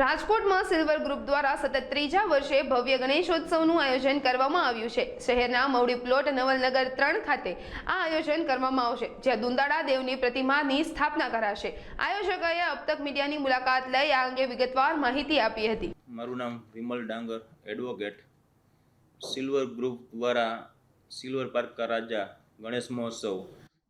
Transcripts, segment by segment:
રાજકોટમાં silver group દ્વારા સતત ત્રીજા વર્ષે ભવ્ય ગણેશોત્સવનું આયોજન કરવામાં આવ્યું છે. શહેરના મવડી પ્લોટ નવલનગર ત્રણ ખાતે આ આયોજન કરવામાં આવશે, જ્યાં દુંદાળા દેવની પ્રતિમાની સ્થાપના કરાશે. આયોજકોએ અબતક મીડિયાની મુલાકાત લઈ આ અંગે વિગતવાર માહિતી આપી હતી. મારું નામ Vimal Dangar, advocate. Silver group દ્વારા સિલ્વર પાર્ક રાજા ગણેશ મહોત્સવ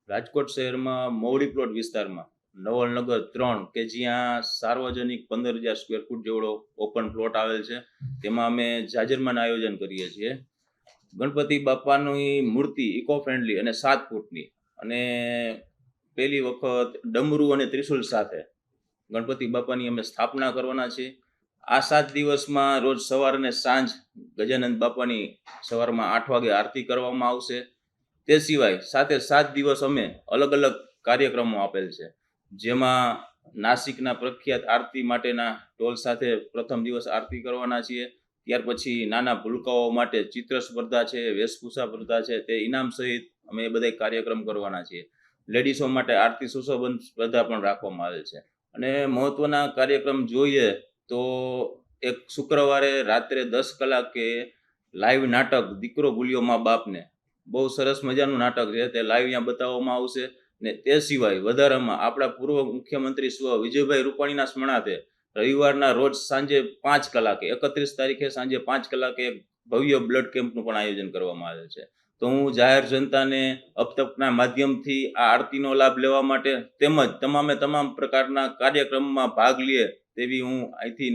રાજકોટ શહેરમાં મવડી પ્લોટ વિસ્તારમાં નવલનગર ત્રણ, કે જ્યાં સાર્વજનિક પંદર હજાર સ્ક્વેર ફૂટ જેવડો ઓપન પ્લોટ આવેલ છે, તેમાં અમે જાજરમાન આયોજન કરીએ છીએ. ગણપતિ બાપાની મૂર્તિ ઇકો ફ્રેન્ડલી અને સાત ફૂટની અને પહેલી વખત ડમરું અને ત્રિશુલ સાથે ગણપતિ બાપાની અમે સ્થાપના કરવાના છીએ. આ સાત દિવસમાં રોજ સવાર અને સાંજ ગજાનંદ બાપાની સવારમાં આઠ વાગે આરતી કરવામાં આવશે. તે સિવાય સાથે સાત દિવસ અમે અલગ અલગ કાર્યક્રમો આપેલ છે. જેમાં નાસિકના પ્રખ્યાત આરતી માટેના ઢોલ સાથે પ્રથમ દિવસ આરતી કરવાના છીએ. ત્યાર પછી નાના ભૂલકાઓ માટે ચિત્ર સ્પર્ધા છે, વેશભૂષા સ્પર્ધા છે, તે ઇનામ સહિત અમે એ બધા કાર્યક્રમ કરવાના છીએ. લેડીઝો માટે આરતી સુશોભન સ્પર્ધા પણ રાખવામાં આવેલ છે. અને મહત્વના કાર્યક્રમ જોઈએ તો એક શુક્રવારે રાત્રે દસ કલાકે લાઈવ નાટક દીકરો ભૂલ્યો મા બાપને. બહુ સરસ મજાનું નાટક છે, તે લાઈવ અહીંયા બતાવવામાં આવશે. ને તે સિવાય વધારામાં આપણા પૂર્વ મુખ્યમંત્રી સ્વ વિજયભાઈ રૂપાણીના સ્મરણાર્થે રવિવારના રોજ સાંજે પાંચ કલાકે, એકત્રીસ તારીખે સાંજે પાંચ કલાકે ભવ્ય બ્લડ કેમ્પનું પણ આયોજન કરવામાં આવે છે. તો હું જાહેર જનતાને અપતપના માધ્યમથી આ આરતીનો લાભ લેવા માટે તેમજ તમામે તમામ પ્રકારના કાર્યક્રમમાં ભાગ લે તેવી હું અહીંથી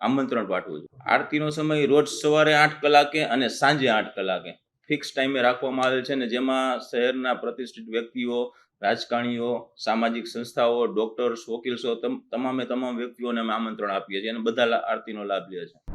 આમંત્રણ પાઠવું છું. આરતીનો સમય રોજ સવારે આઠ કલાકે અને સાંજે આઠ કલાકે ફિક્સ ટાઈમે રાખવામાં આવેલ છે ને જેમાં શહેરના પ્રતિષ્ઠિત વ્યક્તિઓ રાજકારણીઓ, સામાજિક સંસ્થાઓ ડોક્ટર્સ વકીલસો તમ- તમામે તમામ વ્યક્તિઓને અમે આમંત્રણ આપીએ છીએ અને બધા આરતીનો લાભ લે છે.